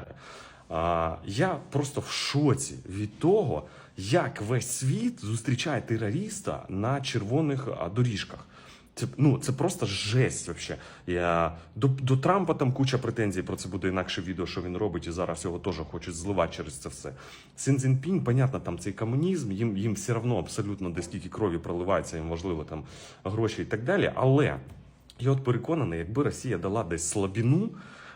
далі. А, я просто в шоці від того, як весь світ зустрічає терориста на червоних доріжках. Це ну це просто жесть. Вообще. Я до, до Трампа там куча претензій про це буде інакше відео, що він робить, і зараз його теж хочуть зливати через це все. Син Цзіньпінь, понятно, там цей комунізм, їм їм все одно абсолютно де скільки крові проливається, їм важливо там гроші і так далі. Але я от переконаний, якби Росія дала десь слабіну.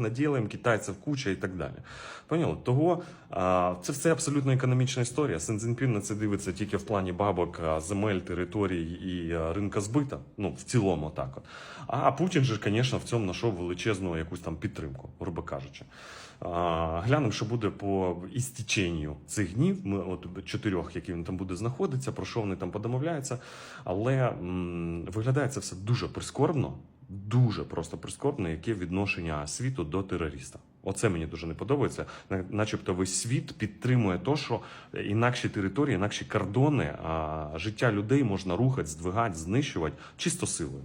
наділаємо, китайців куча і так далі. Поняли? Того це все абсолютно економічна історія. Син Цзіньпін на це дивиться тільки в плані бабок, земель, територій і ринка збита. Ну, в цілому так от. А Путін же, звісно, в цьому знайшов величезну якусь там підтримку, грубо кажучи. Глянемо, що буде по істіченню цих днів. Ми от чотирьох, які він там буде знаходитися, про що вони там подомовляються. Але м, виглядає це все дуже прискорбно, дуже просто прискорбне, яке відношення світу до терориста. Оце мені дуже не подобається. Начебто весь світ підтримує то, що інакші території, інакші кордони, а життя людей можна рухати, здвигати, знищувати чисто силою.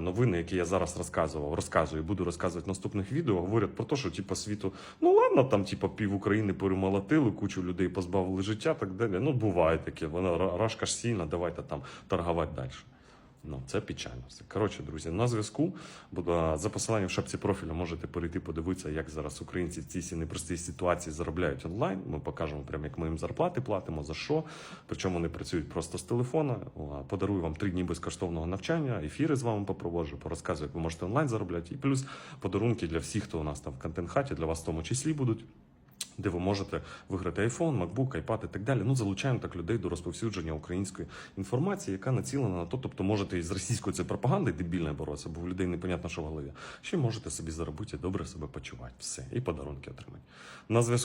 новини, які я зараз розказував, розказую, буду розказувати в наступних відео, говорять про те, що типу, світу, ну ладно, там типу, пів України перемолотили, кучу людей позбавили життя, так далі. Ну буває таке. Вона рашка ж сильна, давайте там торгувати далі. Ну, це печально. все. Коротше, друзі, на зв'язку. За посиланням в шапці профілю можете перейти подивитися, як зараз українці в цій непростій ситуації заробляють онлайн. Ми покажемо прямо, як ми їм зарплати платимо, за що. Причому вони працюють просто з телефона. Подарую вам три дні безкоштовного навчання, ефіри з вами попроводжу, порозказую, як ви можете онлайн заробляти. І плюс подарунки для всіх, хто у нас там в контент-хаті, для вас в тому числі будуть де ви можете виграти iPhone, MacBook, iPad і так далі. Ну, залучаємо так людей до розповсюдження української інформації, яка націлена на то. Тобто можете із російською цією пропагандою дебільно боротися, бо в людей непонятно, що в голові. Ще можете собі заробити і добре себе почувати. Все, і подарунки отримати. На зв'язку.